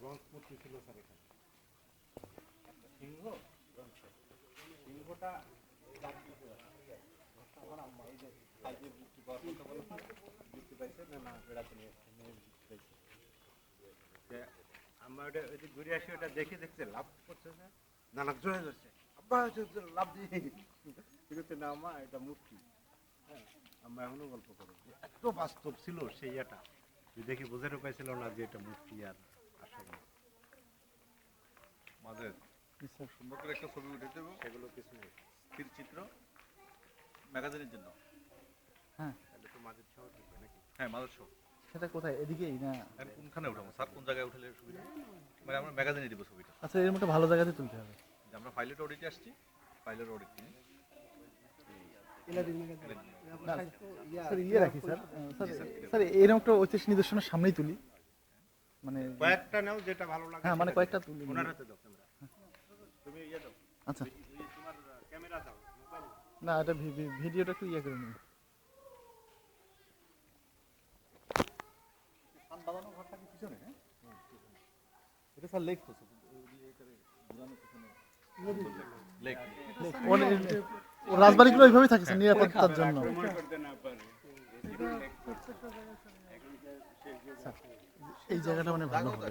Bronze আমার না না ওটা ওই যে ঘুরে আসি ওটা দেখে দেখতে লাভ করছে যে নানা জোরে যাচ্ছে আব্বা লাভ দিয়ে না মা এটা মূর্তি হ্যাঁ আমরা এখনও গল্প করি যে এত বাস্তব ছিল সেই এটা দেখে বোঝাতে পাইছিল না যে এটা মূর্তি আর মাঝে সুন্দর করে একটা ছবি উঠে দেবো সেগুলো কিছু নেই। স্থির চিত্র ম্যাগাজিনের জন্য। হ্যাঁ। তাহলে তো মাঝের ছাও থাকবে নাকি? হ্যাঁ মাঝের শো সেটা কোথায়? এদিকেই না? কোনখানে উঠাবো? স্যার কোন জায়গায় উঠলে সুবিধা মানে আমরা ম্যাগাজিনে দিব ছবিটা। আচ্ছা এর ভালো জায়গাতে তুলতে হবে। যে আমরা পাইলট অডিটে আসছি পাইলট অডিট নিয়ে। স্যার ইয়ে রাখি স্যার স্যার এরকম একটা ঐতিহাসিক নিদর্শনের সামনেই তুলি। মানে কয়েকটা নাও যেটা ভালো লাগে হ্যাঁ মানে কয়েকটা। তুলি ওনার হাতে দাও ক্যামেরা তুমি ইয়ে দাও। আচ্ছা। তোমার ক্যামেরা দাও মোবাইল না এটা ভিডিওটা একটু ইয়ে করে এটা স্যার লেখ তো লেখ ওর- ওর রাজবাড়িগুলো ওইভাবেই থাকে নিরাপত্তার জন্য। করতে না পারে। এই জায়গাটা মানে ভালো হবে।